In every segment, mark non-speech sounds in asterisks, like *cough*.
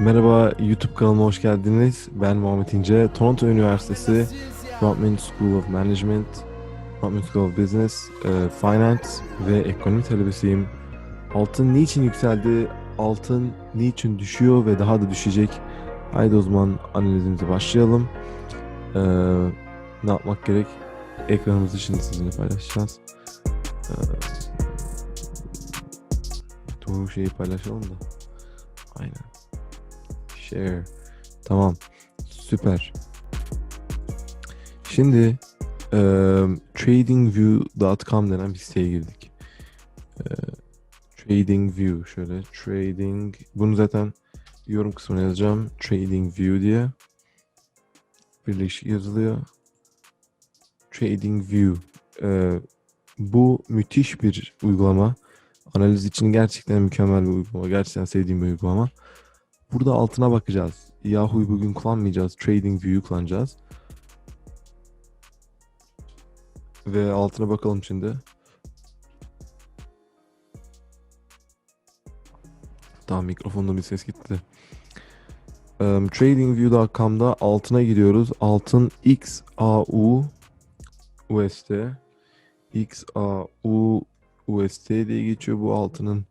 Merhaba YouTube kanalıma hoş geldiniz. Ben Muhammed İnce. Toronto Üniversitesi Frontman School of Management, Frontman School of Business, e, Finance ve Ekonomi talebesiyim. Altın niçin yükseldi? Altın niçin düşüyor ve daha da düşecek? Haydi o zaman analizimize başlayalım. E, ne yapmak gerek? Ekranımızı şimdi sizinle paylaşacağız. E, doğru şeyi paylaşalım da. Aynen. Share. Tamam. Süper. Şimdi eee tradingview.com denen bir siteye girdik. Eee TradingView şöyle trading bunu zaten yorum kısmına yazacağım. TradingView diye birleşik yazılıyor. TradingView Eee bu müthiş bir uygulama. Analiz için gerçekten mükemmel bir uygulama. Gerçekten sevdiğim bir uygulama. Burada altına bakacağız. Yahoo'yu bugün kullanmayacağız. TradingView'yu kullanacağız. Ve altına bakalım şimdi. Tamam mikrofonda bir ses gitti. Um, TradingView.com'da altına gidiyoruz. Altın XAU USD XAU USD diye geçiyor bu altının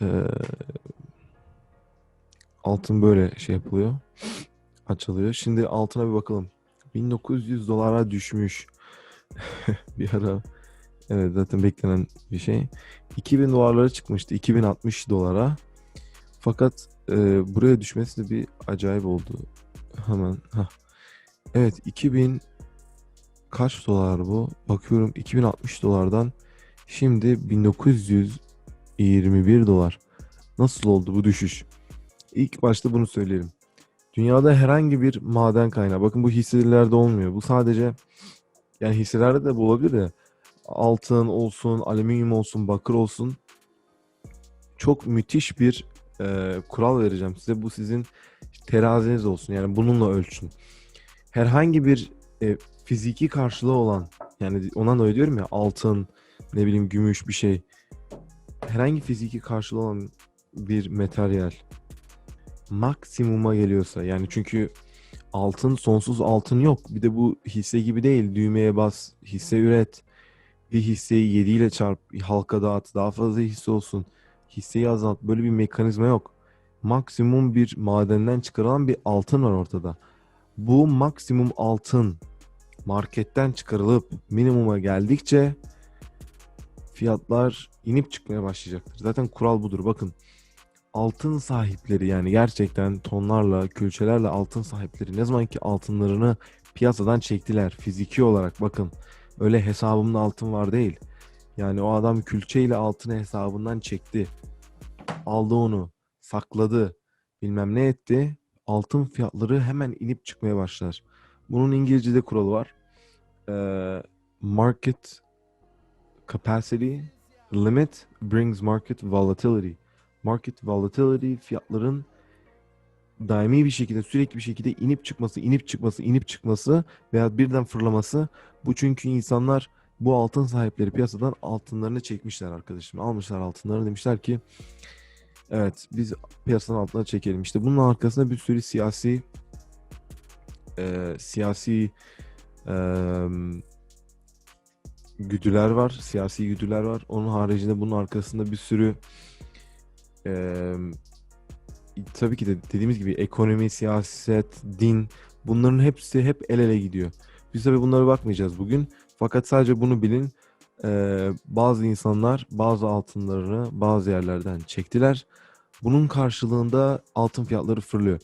eee altın böyle şey yapılıyor. Açılıyor. Şimdi altına bir bakalım. 1900 dolara düşmüş. *laughs* bir ara evet zaten beklenen bir şey. 2000 dolarlara çıkmıştı. 2060 dolara. Fakat e, buraya düşmesi de bir acayip oldu. Hemen. Heh. Evet 2000 kaç dolar bu? Bakıyorum 2060 dolardan şimdi 1921 dolar. Nasıl oldu bu düşüş? İlk başta bunu söyleyelim. Dünyada herhangi bir maden kaynağı, bakın bu hisselerde olmuyor. Bu sadece yani hisselerde de bu olabilir de altın olsun, alüminyum olsun, bakır olsun çok müthiş bir e, kural vereceğim size. Bu sizin teraziniz olsun. Yani bununla ölçün. Herhangi bir e, fiziki karşılığı olan yani ona da diyorum ya altın, ne bileyim gümüş bir şey. Herhangi fiziki karşılığı olan bir materyal maksimuma geliyorsa yani çünkü altın sonsuz altın yok. Bir de bu hisse gibi değil. Düğmeye bas, hisse üret. Bir hisseyi 7 ile çarp, halka dağıt, daha fazla hisse olsun. Hisseyi azalt. Böyle bir mekanizma yok. Maksimum bir madenden çıkarılan bir altın var ortada. Bu maksimum altın marketten çıkarılıp minimuma geldikçe fiyatlar inip çıkmaya başlayacaktır. Zaten kural budur. Bakın altın sahipleri yani gerçekten tonlarla, külçelerle altın sahipleri ne zaman ki altınlarını piyasadan çektiler fiziki olarak bakın öyle hesabımda altın var değil. Yani o adam külçeyle altını hesabından çekti. Aldı onu, sakladı, bilmem ne etti. Altın fiyatları hemen inip çıkmaya başlar. Bunun İngilizce'de kuralı var. Ee, market capacity limit brings market volatility market volatility fiyatların daimi bir şekilde sürekli bir şekilde inip çıkması, inip çıkması, inip çıkması veya birden fırlaması. Bu çünkü insanlar bu altın sahipleri piyasadan altınlarını çekmişler arkadaşım. Almışlar altınlarını demişler ki evet biz piyasadan altına çekelim. İşte bunun arkasında bir sürü siyasi e, siyasi e, güdüler var. Siyasi güdüler var. Onun haricinde bunun arkasında bir sürü ee, tabii ki de dediğimiz gibi ekonomi, siyaset, din bunların hepsi hep el ele gidiyor. Biz tabii bunlara bakmayacağız bugün. Fakat sadece bunu bilin. Ee, bazı insanlar bazı altınlarını bazı yerlerden çektiler. Bunun karşılığında altın fiyatları fırlıyor.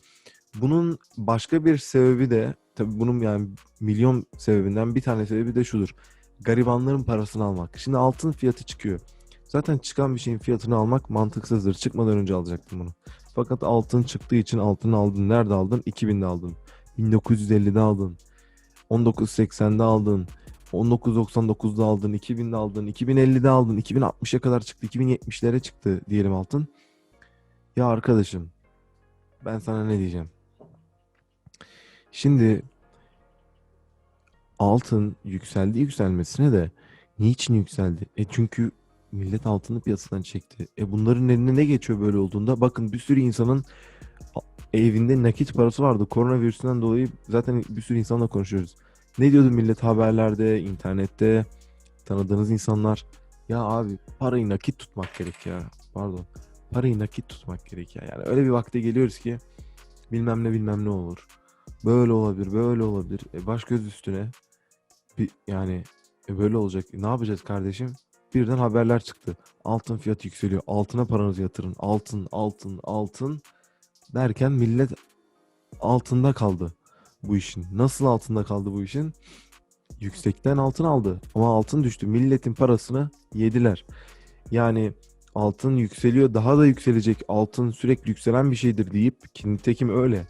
Bunun başka bir sebebi de tabii bunun yani milyon sebebinden bir tane sebebi de şudur. Garibanların parasını almak. Şimdi altın fiyatı çıkıyor. Zaten çıkan bir şeyin fiyatını almak mantıksızdır. Çıkmadan önce alacaktım bunu. Fakat altın çıktığı için altını aldın. Nerede aldın? 2000'de aldın. 1950'de aldın. 1980'de aldın. 1999'da aldın. 2000'de aldın. 2050'de aldın. 2060'a kadar çıktı. 2070'lere çıktı diyelim altın. Ya arkadaşım ben sana ne diyeceğim? Şimdi altın yükseldi yükselmesine de niçin yükseldi? E çünkü millet altını piyasadan çekti. E bunların eline ne geçiyor böyle olduğunda? Bakın bir sürü insanın evinde nakit parası vardı. Koronavirüsünden dolayı zaten bir sürü insanla konuşuyoruz. Ne diyordu millet haberlerde, internette, tanıdığınız insanlar? Ya abi parayı nakit tutmak gerek ya. Pardon. Parayı nakit tutmak gerek ya. Yani öyle bir vakte geliyoruz ki bilmem ne bilmem ne olur. Böyle olabilir, böyle olabilir. E, baş göz üstüne. Bir, yani e, böyle olacak. Ne yapacağız kardeşim? Birden haberler çıktı. Altın fiyatı yükseliyor. Altına paranızı yatırın. Altın, altın, altın derken millet altında kaldı bu işin. Nasıl altında kaldı bu işin? Yüksekten altın aldı ama altın düştü. Milletin parasını yediler. Yani altın yükseliyor, daha da yükselecek. Altın sürekli yükselen bir şeydir deyip ki nitekim öyle.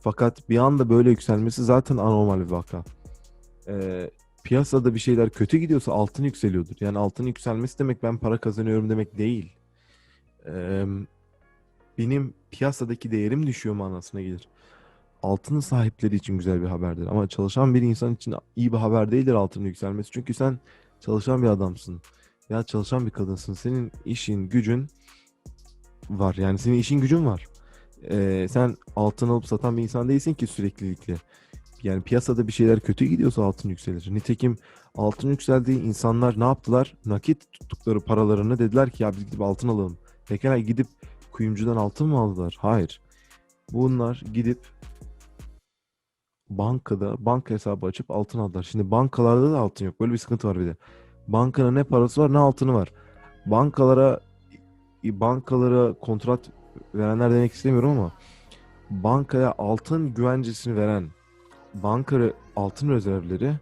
Fakat bir anda böyle yükselmesi zaten anormal bir vaka. Ee, piyasada bir şeyler kötü gidiyorsa altın yükseliyordur. Yani altın yükselmesi demek ben para kazanıyorum demek değil. Ee, benim piyasadaki değerim düşüyor manasına gelir. Altının sahipleri için güzel bir haberdir. Ama çalışan bir insan için iyi bir haber değildir altının yükselmesi. Çünkü sen çalışan bir adamsın. Ya çalışan bir kadınsın. Senin işin, gücün var. Yani senin işin gücün var. Ee, sen altın alıp satan bir insan değilsin ki süreklilikle. Yani piyasada bir şeyler kötü gidiyorsa altın yükselir. Nitekim altın yükseldiği insanlar ne yaptılar? Nakit tuttukları paralarını dediler ki ya biz gidip altın alalım. Pekala gidip kuyumcudan altın mı aldılar? Hayır. Bunlar gidip bankada banka hesabı açıp altın aldılar. Şimdi bankalarda da altın yok. Böyle bir sıkıntı var bir de. Bankanın ne parası var ne altını var. Bankalara bankalara kontrat verenler demek istemiyorum ama bankaya altın güvencesini veren banka altın rezervleri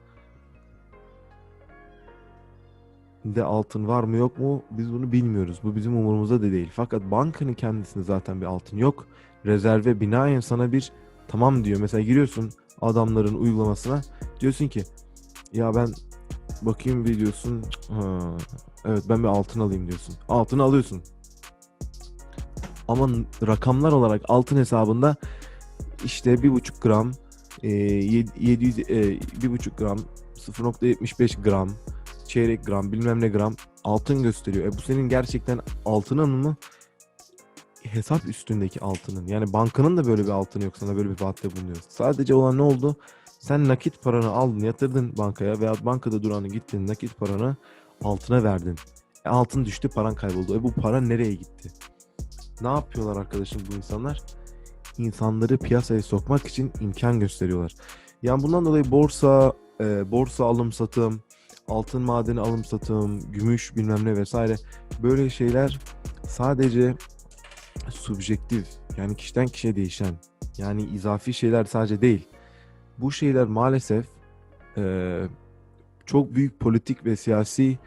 de altın var mı yok mu biz bunu bilmiyoruz. Bu bizim umurumuzda da değil. Fakat bankanın kendisinde zaten bir altın yok. Rezerve binaen sana bir tamam diyor. Mesela giriyorsun adamların uygulamasına diyorsun ki ya ben bakayım bir diyorsun evet ben bir altın alayım diyorsun. Altını alıyorsun. Ama rakamlar olarak altın hesabında işte bir buçuk gram e, 700 e, bir buçuk gram 0.75 gram çeyrek gram bilmem ne gram altın gösteriyor. E bu senin gerçekten altının mı? Hesap üstündeki altının. Yani bankanın da böyle bir altını yok sana böyle bir vaatte bulunuyor. Sadece olan ne oldu? Sen nakit paranı aldın yatırdın bankaya veya bankada duranı gittin nakit paranı altına verdin. E altın düştü paran kayboldu. E bu para nereye gitti? Ne yapıyorlar arkadaşım bu insanlar? İnsanları piyasaya sokmak için imkan gösteriyorlar. Yani bundan dolayı borsa, e, borsa alım satım, altın madeni alım satım, gümüş bilmem ne vesaire böyle şeyler sadece subjektif yani kişiden kişiye değişen yani izafi şeyler sadece değil. Bu şeyler maalesef e, çok büyük politik ve siyasi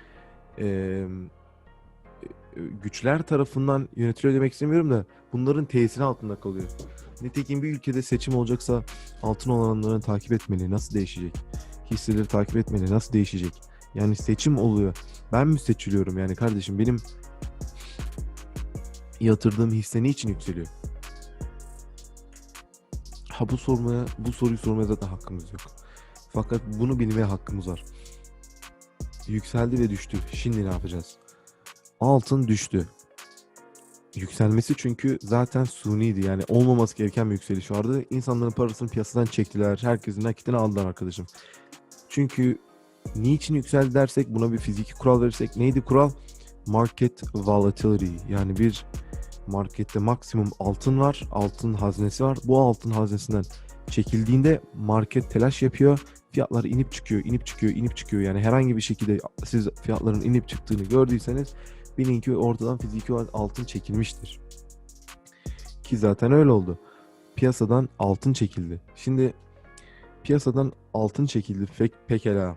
e, güçler tarafından yönetiliyor demek istemiyorum da bunların tesiri altında kalıyor. Nitekim bir ülkede seçim olacaksa altın olanların takip etmeli. Nasıl değişecek? Hisseleri takip etmeli. Nasıl değişecek? Yani seçim oluyor. Ben mi seçiliyorum yani kardeşim? Benim yatırdığım hisse niçin yükseliyor? Ha bu sormaya, bu soruyu sormaya zaten hakkımız yok. Fakat bunu bilmeye hakkımız var. Yükseldi ve düştü. Şimdi ne yapacağız? Altın düştü. Yükselmesi çünkü zaten suniydi. Yani olmaması gereken bir yükseliş vardı. İnsanların parasını piyasadan çektiler. Herkesin nakitini aldılar arkadaşım. Çünkü niçin yükseldi dersek buna bir fiziki kural verirsek neydi kural? Market volatility. Yani bir markette maksimum altın var. Altın haznesi var. Bu altın haznesinden çekildiğinde market telaş yapıyor. Fiyatlar inip çıkıyor, inip çıkıyor, inip çıkıyor. Yani herhangi bir şekilde siz fiyatların inip çıktığını gördüyseniz bilin ki ortadan fiziki olarak altın çekilmiştir. Ki zaten öyle oldu. Piyasadan altın çekildi. Şimdi piyasadan altın çekildi. Pek, pekala.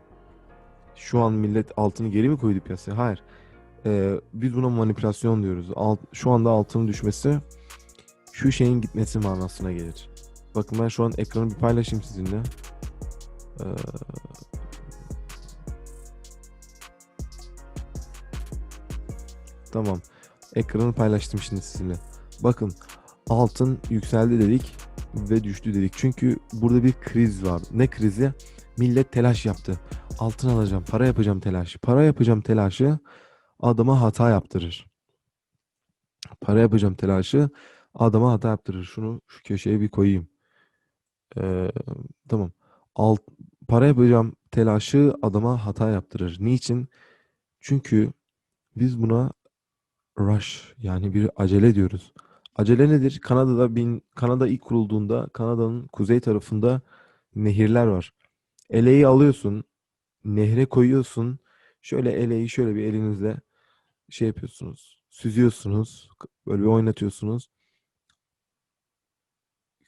Şu an millet altını geri mi koydu piyasaya? Hayır. Ee, biz buna manipülasyon diyoruz. Alt, şu anda altının düşmesi şu şeyin gitmesi manasına gelir. Bakın ben şu an ekranı bir paylaşayım sizinle. Ee, Tamam. Ekranı paylaştım şimdi sizinle. Bakın altın yükseldi dedik ve düştü dedik. Çünkü burada bir kriz var. Ne krizi? Millet telaş yaptı. Altın alacağım, para yapacağım telaşı. Para yapacağım telaşı adama hata yaptırır. Para yapacağım telaşı adama hata yaptırır. Şunu şu köşeye bir koyayım. Ee, tamam. Alt, para yapacağım telaşı adama hata yaptırır. Niçin? Çünkü biz buna rush yani bir acele diyoruz. Acele nedir? Kanada'da bin, Kanada ilk kurulduğunda Kanada'nın kuzey tarafında nehirler var. Eleği alıyorsun, nehre koyuyorsun. Şöyle eleği şöyle bir elinizle şey yapıyorsunuz. Süzüyorsunuz. Böyle bir oynatıyorsunuz.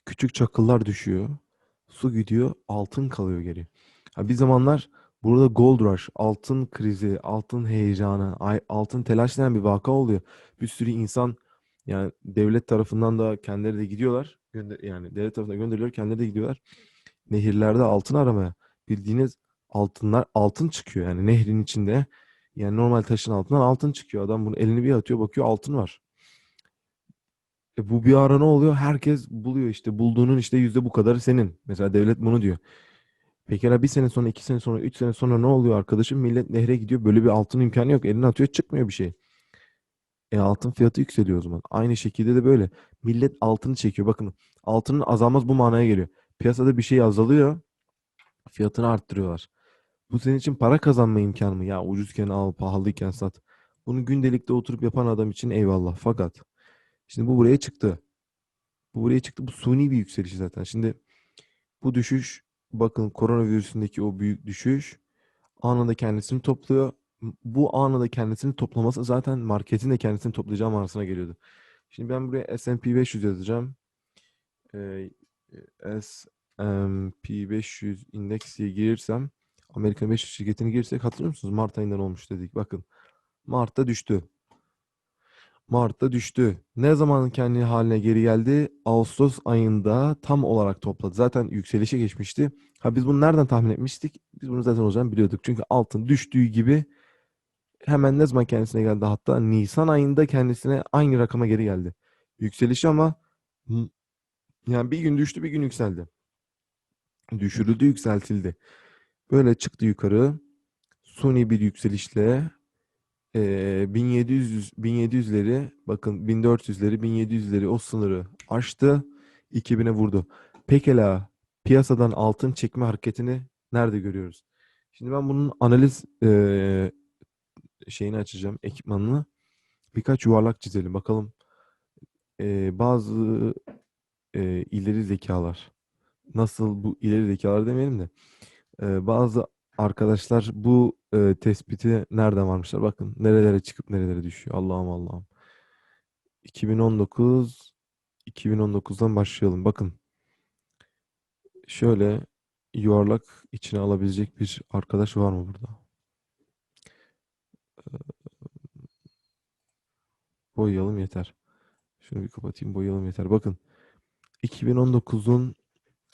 Küçük çakıllar düşüyor. Su gidiyor, altın kalıyor geri. Ha, bir zamanlar burada gold rush, altın krizi, altın heyecanı, altın telaş denen bir vaka oluyor. Bir sürü insan yani devlet tarafından da kendileri de gidiyorlar. Gönder yani devlet tarafından gönderiliyor, kendileri de gidiyorlar. Nehirlerde altın aramaya. Bildiğiniz altınlar altın çıkıyor yani nehrin içinde. Yani normal taşın altından altın çıkıyor. Adam bunu elini bir atıyor, bakıyor altın var. E bu bir ara ne oluyor? Herkes buluyor işte. Bulduğunun işte yüzde bu kadarı senin. Mesela devlet bunu diyor. Pekala bir sene sonra, iki sene sonra, üç sene sonra ne oluyor arkadaşım? Millet nehre gidiyor. Böyle bir altın imkanı yok. Elini atıyor çıkmıyor bir şey. E altın fiyatı yükseliyor o zaman. Aynı şekilde de böyle. Millet altını çekiyor. Bakın altının azalmaz bu manaya geliyor. Piyasada bir şey azalıyor. Fiyatını arttırıyorlar. Bu senin için para kazanma imkanı mı? Ya ucuzken al, pahalıyken sat. Bunu gündelikte oturup yapan adam için eyvallah. Fakat şimdi bu buraya çıktı. Bu buraya çıktı. Bu suni bir yükseliş zaten. Şimdi bu düşüş bakın koronavirüsündeki o büyük düşüş anında kendisini topluyor. Bu anında kendisini toplaması zaten marketin de kendisini toplayacağı manasına geliyordu. Şimdi ben buraya S&P 500 yazacağım. Ee, S&P 500 indeks diye girirsem Amerikan 500 şirketini girirsek hatırlıyor musunuz? Mart ayından olmuş dedik. Bakın Mart'ta düştü. Mart'ta düştü. Ne zaman kendi haline geri geldi? Ağustos ayında tam olarak topladı. Zaten yükselişe geçmişti. Ha biz bunu nereden tahmin etmiştik? Biz bunu zaten olacağını biliyorduk. Çünkü altın düştüğü gibi hemen ne zaman kendisine geldi? Hatta Nisan ayında kendisine aynı rakama geri geldi. Yükseliş ama yani bir gün düştü bir gün yükseldi. Düşürüldü yükseltildi. Böyle çıktı yukarı. Suni bir yükselişle Eee 1700 1700'leri bakın 1400'leri 1700'leri o sınırı aştı 2000'e vurdu. Pekala piyasadan altın çekme hareketini nerede görüyoruz? Şimdi ben bunun analiz eee, şeyini açacağım ekipmanını birkaç yuvarlak çizelim bakalım Eee, bazı eee, ileri zekalar nasıl bu ileri zekalar demeyelim de eee, bazı arkadaşlar bu eee, tespiti nereden varmışlar? Bakın nerelere çıkıp nerelere düşüyor. Allah'ım Allah'ım. 2019 2019'dan başlayalım. Bakın şöyle yuvarlak içine alabilecek bir arkadaş var mı burada? Boyayalım yeter. Şunu bir kapatayım boyayalım yeter. Bakın 2019'un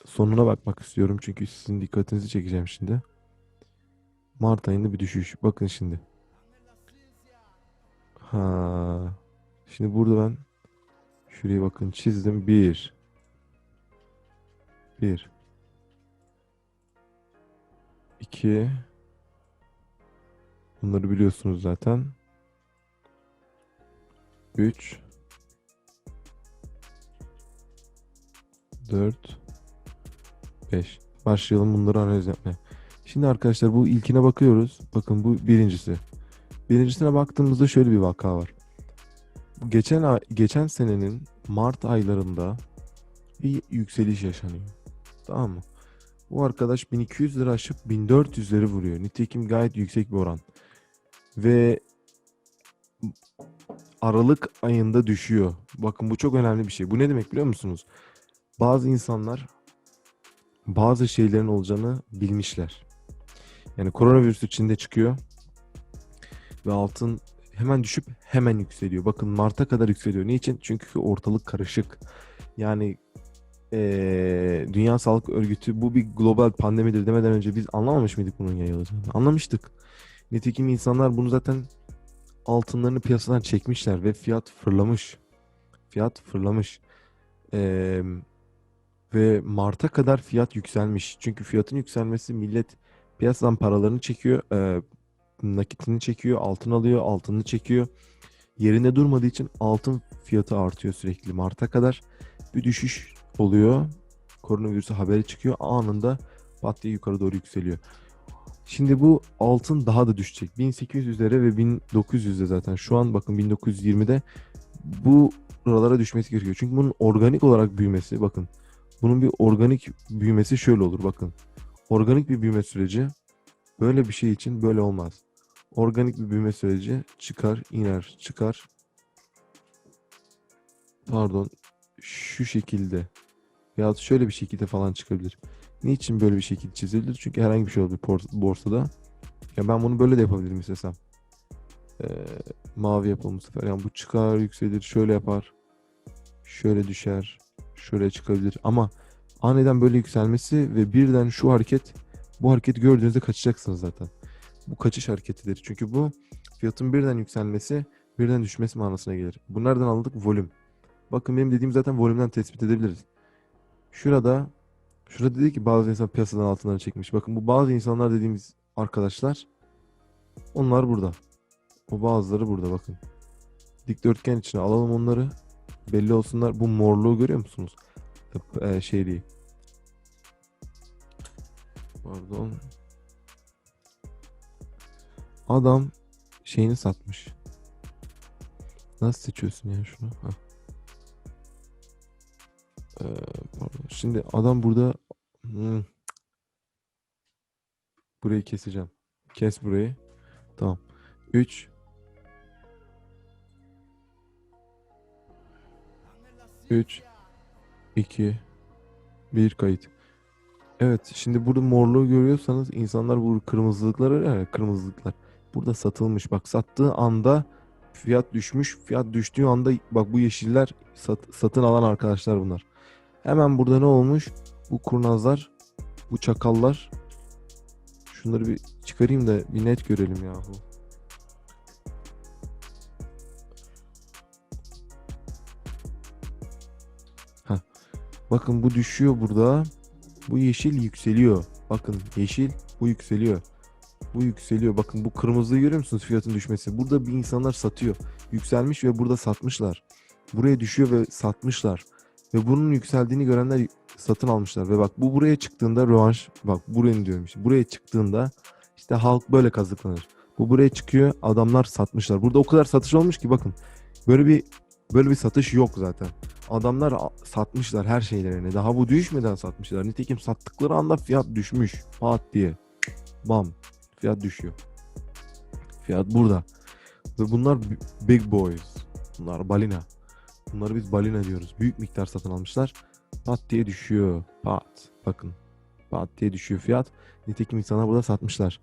sonuna bakmak istiyorum çünkü sizin dikkatinizi çekeceğim şimdi. Mart ayında bir düşüş. Bakın şimdi. Ha. Şimdi burada ben şuraya bakın çizdim. Bir. Bir. iki. Bunları biliyorsunuz zaten. Üç. Dört. Beş. Başlayalım bunları analiz yapmaya. Şimdi arkadaşlar bu ilkine bakıyoruz. Bakın bu birincisi. Birincisine baktığımızda şöyle bir vaka var. Geçen geçen senenin Mart aylarında bir yükseliş yaşanıyor. Tamam mı? Bu arkadaş 1200 lira aşıp 1400'leri vuruyor. Nitekim gayet yüksek bir oran. Ve Aralık ayında düşüyor. Bakın bu çok önemli bir şey. Bu ne demek biliyor musunuz? Bazı insanlar bazı şeylerin olacağını bilmişler. Yani koronavirüs içinde çıkıyor ve altın hemen düşüp hemen yükseliyor. Bakın Mart'a kadar yükseliyor. Niçin? Çünkü ortalık karışık. Yani eee, Dünya Sağlık Örgütü bu bir global pandemidir demeden önce biz anlamamış mıydık bunun yayılacağını? Anlamıştık. Nitekim insanlar bunu zaten altınlarını piyasadan çekmişler ve fiyat fırlamış. Fiyat fırlamış. Eee, ve Mart'a kadar fiyat yükselmiş. Çünkü fiyatın yükselmesi millet piyasadan paralarını çekiyor, eee, nakitini çekiyor, altın alıyor, altını çekiyor. yerinde durmadığı için altın fiyatı artıyor sürekli Mart'a kadar. Bir düşüş oluyor. Koronavirüsü haberi çıkıyor. Anında pat diye yukarı doğru yükseliyor. Şimdi bu altın daha da düşecek. 1800'lere ve 1900'de zaten. Şu an bakın 1920'de bu buralara düşmesi gerekiyor. Çünkü bunun organik olarak büyümesi bakın. Bunun bir organik büyümesi şöyle olur bakın. Organik bir büyüme süreci böyle bir şey için böyle olmaz. Organik bir büyüme süreci çıkar, iner, çıkar. Pardon. Şu şekilde. Ya şöyle bir şekilde falan çıkabilir. Niçin böyle bir şekil çizilir? Çünkü herhangi bir şey olabilir borsada. Ya ben bunu böyle de yapabilirim istesem. Ee, mavi yapalım bu sefer. Yani bu çıkar, yükselir, şöyle yapar. Şöyle düşer. Şöyle çıkabilir. Ama aniden böyle yükselmesi ve birden şu hareket bu hareketi gördüğünüzde kaçacaksınız zaten. Bu kaçış hareketidir. Çünkü bu fiyatın birden yükselmesi, birden düşmesi manasına gelir. Bu nereden aldık? Volüm. Bakın benim dediğim zaten volümden tespit edebiliriz. Şurada şurada dedi ki bazı insan piyasadan altınları çekmiş. Bakın bu bazı insanlar dediğimiz arkadaşlar onlar burada. O bazıları burada bakın. Dikdörtgen içine alalım onları. Belli olsunlar. Bu morluğu görüyor musunuz? Ee, şey değil. Pardon. Adam şeyini satmış. Nasıl seçiyorsun ya şunu? Hah. Ee, pardon. Şimdi adam burada Hmm. Burayı keseceğim. Kes burayı. Tamam. 3 3 2 1 kayıt. Evet, şimdi burada morluğu görüyorsanız insanlar bu kırmızılıklar var ya, kırmızılıklar. Burada satılmış. Bak sattığı anda fiyat düşmüş. Fiyat düştüğü anda bak bu yeşiller sat- satın alan arkadaşlar bunlar. Hemen burada ne olmuş? Bu kurnazlar, bu çakallar. Şunları bir çıkarayım da bir net görelim yahu. Bakın bu düşüyor burada. Bu yeşil yükseliyor. Bakın yeşil bu yükseliyor. Bu yükseliyor. Bakın bu kırmızıyı görüyor musunuz fiyatın düşmesi? Burada bir insanlar satıyor. Yükselmiş ve burada satmışlar. Buraya düşüyor ve satmışlar. Ve bunun yükseldiğini görenler satın almışlar. Ve bak bu buraya çıktığında rövanş bak buraya diyorum işte. Buraya çıktığında işte halk böyle kazıklanır. Bu buraya çıkıyor adamlar satmışlar. Burada o kadar satış olmuş ki bakın. Böyle bir böyle bir satış yok zaten. Adamlar satmışlar her şeylerini. Daha bu düşmeden satmışlar. Nitekim sattıkları anda fiyat düşmüş. Pat diye. Bam. Fiyat düşüyor. Fiyat burada. Ve bunlar big boys. Bunlar balina. Bunları biz balina diyoruz. Büyük miktar satın almışlar. Pat diye düşüyor. Pat. Bakın. Pat diye düşüyor fiyat. Nitekim insanlar burada satmışlar.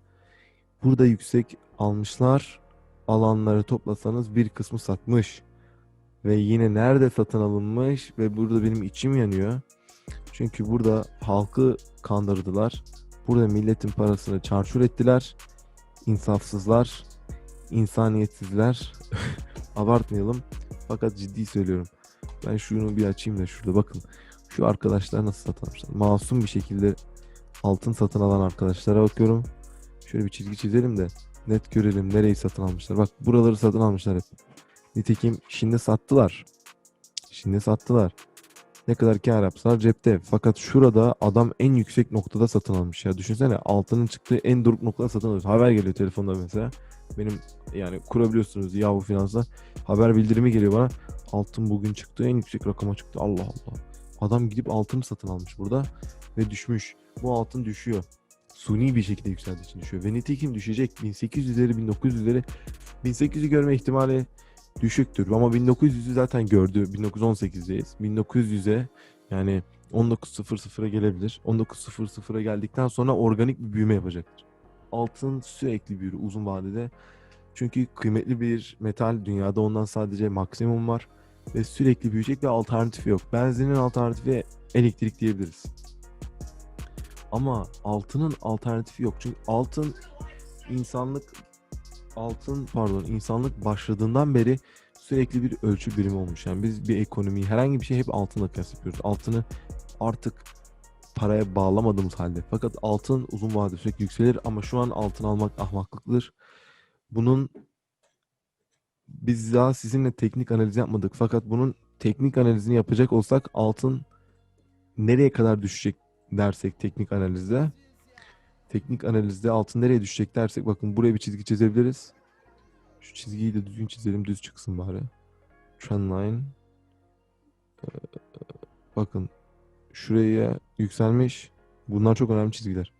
Burada yüksek almışlar. Alanları toplasanız bir kısmı satmış. Ve yine nerede satın alınmış ve burada benim içim yanıyor. Çünkü burada halkı kandırdılar. Burada milletin parasını çarçur ettiler. İnsafsızlar, insaniyetsizler. *laughs* Abartmayalım. Fakat ciddi söylüyorum. Ben şunu bir açayım da şurada bakın. Şu arkadaşlar nasıl satın almışlar. Masum bir şekilde altın satın alan arkadaşlara bakıyorum. Şöyle bir çizgi çizelim de net görelim nereyi satın almışlar. Bak buraları satın almışlar hep. Nitekim şimdi sattılar. Şimdi sattılar. Ne kadar kâr yapsalar cepte. Fakat şurada adam en yüksek noktada satın almış ya. Düşünsene altının çıktığı en doruk noktada satın alıyor. Haber geliyor telefonda mesela. Benim yani kurabiliyorsunuz Yahoo Finans'ta. Haber bildirimi geliyor bana. Altın bugün çıktı en yüksek rakama çıktı. Allah Allah. Adam gidip altın satın almış burada ve düşmüş. Bu altın düşüyor. Suni bir şekilde yükseldiği için düşüyor. Ve nitekim düşecek. 1800'leri 1900'leri 1800'ü görme ihtimali düşüktür. Ama 1900'ü zaten gördü. 1918'deyiz. 1900'e yani 19.00'a gelebilir. 19.00'a geldikten sonra organik bir büyüme yapacaktır. Altın sürekli büyür uzun vadede. Çünkü kıymetli bir metal dünyada ondan sadece maksimum var ve sürekli büyüyecek bir alternatifi yok. Benzinin alternatifi elektrik diyebiliriz. Ama altının alternatifi yok. Çünkü altın insanlık altın pardon insanlık başladığından beri sürekli bir ölçü birimi olmuş. Yani biz bir ekonomiyi herhangi bir şey hep altınla kıyas yapıyoruz. Altını artık paraya bağlamadığımız halde. Fakat altın uzun vadede sürekli yükselir ama şu an altın almak ahmaklıktır. Bunun Biz daha sizinle teknik analiz yapmadık. Fakat bunun teknik analizini yapacak olsak altın nereye kadar düşecek dersek teknik analizde. Teknik analizde altın nereye düşecek dersek bakın buraya bir çizgi çizebiliriz. Şu çizgiyi de düzgün çizelim. Düz çıksın bari. Trendline. Ee, bakın şuraya yükselmiş. Bunlar çok önemli çizgiler.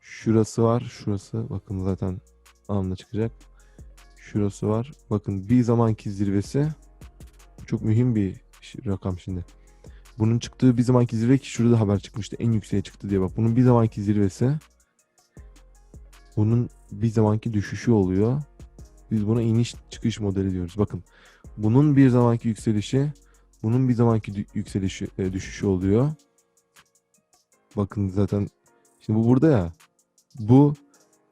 Şurası var. Şurası. Bakın zaten anında çıkacak. Şurası var. Bakın bir zamanki zirvesi. Çok mühim bir rakam şimdi. Bunun çıktığı bir zamanki zirve ki şurada da haber çıkmıştı. En yükseğe çıktı diye bak. Bunun bir zamanki zirvesi. Bunun bir zamanki düşüşü oluyor. Biz buna iniş çıkış modeli diyoruz. Bakın bunun bir zamanki yükselişi, bunun bir zamanki yükselişi, e, düşüşü oluyor. Bakın zaten şimdi bu burada ya. Bu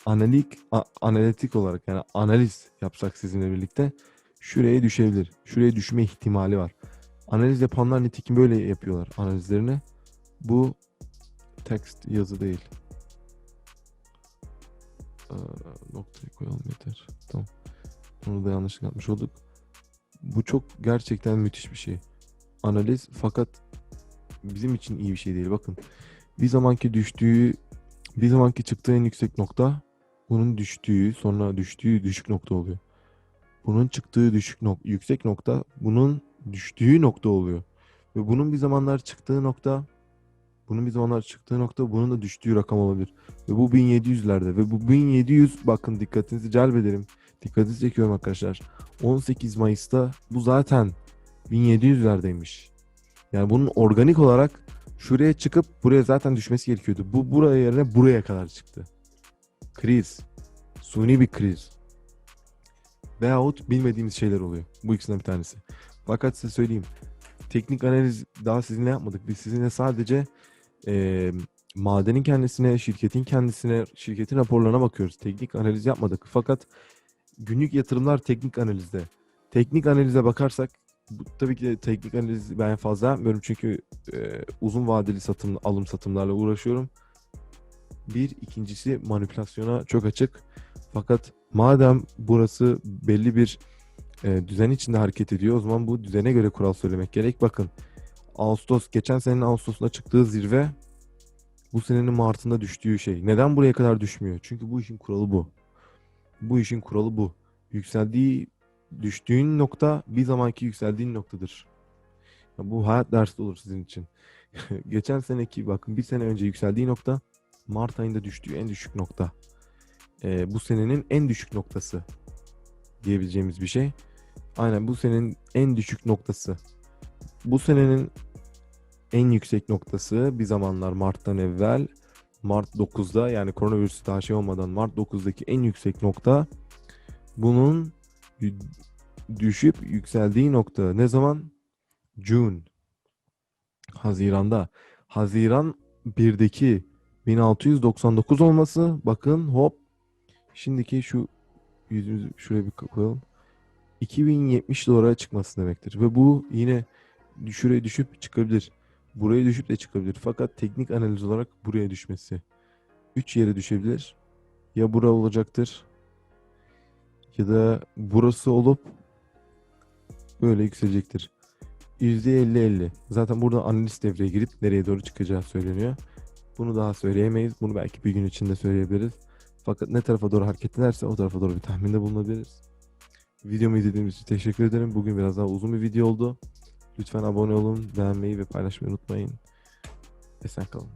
analik analitik olarak yani analiz yapsak sizinle birlikte şuraya düşebilir. Şuraya düşme ihtimali var. Analiz yapanlar nitekim böyle yapıyorlar analizlerini. Bu text yazı değil. Ee, noktayı koyalım yeter. Tamam. Onu da yanlışlık yapmış olduk. Bu çok gerçekten müthiş bir şey. Analiz fakat bizim için iyi bir şey değil. Bakın bir zamanki düştüğü bir zamanki çıktığı en yüksek nokta bunun düştüğü sonra düştüğü düşük nokta oluyor. Bunun çıktığı düşük nok yüksek nokta bunun düştüğü nokta oluyor. Ve bunun bir zamanlar çıktığı nokta bunun bir zamanlar çıktığı nokta bunun da düştüğü rakam olabilir. Ve bu 1700'lerde ve bu 1700 bakın dikkatinizi celbederim. Dikkatinizi çekiyorum arkadaşlar. 18 Mayıs'ta bu zaten 1700'lerdeymiş. Yani bunun organik olarak şuraya çıkıp buraya zaten düşmesi gerekiyordu. Bu buraya yerine buraya kadar çıktı. Kriz. Suni bir kriz. Veyahut bilmediğimiz şeyler oluyor. Bu ikisinden bir tanesi. Fakat size söyleyeyim. Teknik analiz daha sizinle yapmadık. Biz sizinle sadece eee, madenin kendisine, şirketin kendisine, şirketin raporlarına bakıyoruz. Teknik analiz yapmadık. Fakat günlük yatırımlar teknik analizde. Teknik analize bakarsak bu, tabii ki de teknik analiz ben fazla yapmıyorum çünkü e, uzun vadeli satım alım satımlarla uğraşıyorum. Bir ikincisi manipülasyona çok açık. Fakat madem burası belli bir e, düzen içinde hareket ediyor o zaman bu düzene göre kural söylemek gerek. Bakın Ağustos geçen senenin Ağustos'unda çıktığı zirve bu senenin Mart'ında düştüğü şey. Neden buraya kadar düşmüyor? Çünkü bu işin kuralı bu. Bu işin kuralı bu. Yükseldiği düştüğün nokta bir zamanki yükseldiğin noktadır. Ya bu hayat dersi olur sizin için. *laughs* Geçen seneki bakın bir sene önce yükseldiği nokta Mart ayında düştüğü en düşük nokta. Ee, bu senenin en düşük noktası diyebileceğimiz bir şey. Aynen bu senenin en düşük noktası. Bu senenin en yüksek noktası bir zamanlar Mart'tan evvel Mart 9'da yani koronavirüs daha şey olmadan Mart 9'daki en yüksek nokta bunun düşüp yükseldiği nokta ne zaman? June. Haziranda. Haziran 1'deki 1699 olması bakın hop şimdiki şu yüzümüzü şuraya bir koyalım. 2070 dolara çıkması demektir. Ve bu yine şuraya düşüp çıkabilir. Buraya düşüp de çıkabilir. Fakat teknik analiz olarak buraya düşmesi. 3 yere düşebilir. Ya bura olacaktır. Ya da burası olup böyle yükselecektir. %50-50. Zaten burada analist devreye girip nereye doğru çıkacağı söyleniyor. Bunu daha söyleyemeyiz. Bunu belki bir gün içinde söyleyebiliriz. Fakat ne tarafa doğru hareket ederse o tarafa doğru bir tahminde bulunabiliriz. Videomu izlediğiniz için teşekkür ederim. Bugün biraz daha uzun bir video oldu. Lütfen abone olun, beğenmeyi ve paylaşmayı unutmayın. Esen kalın.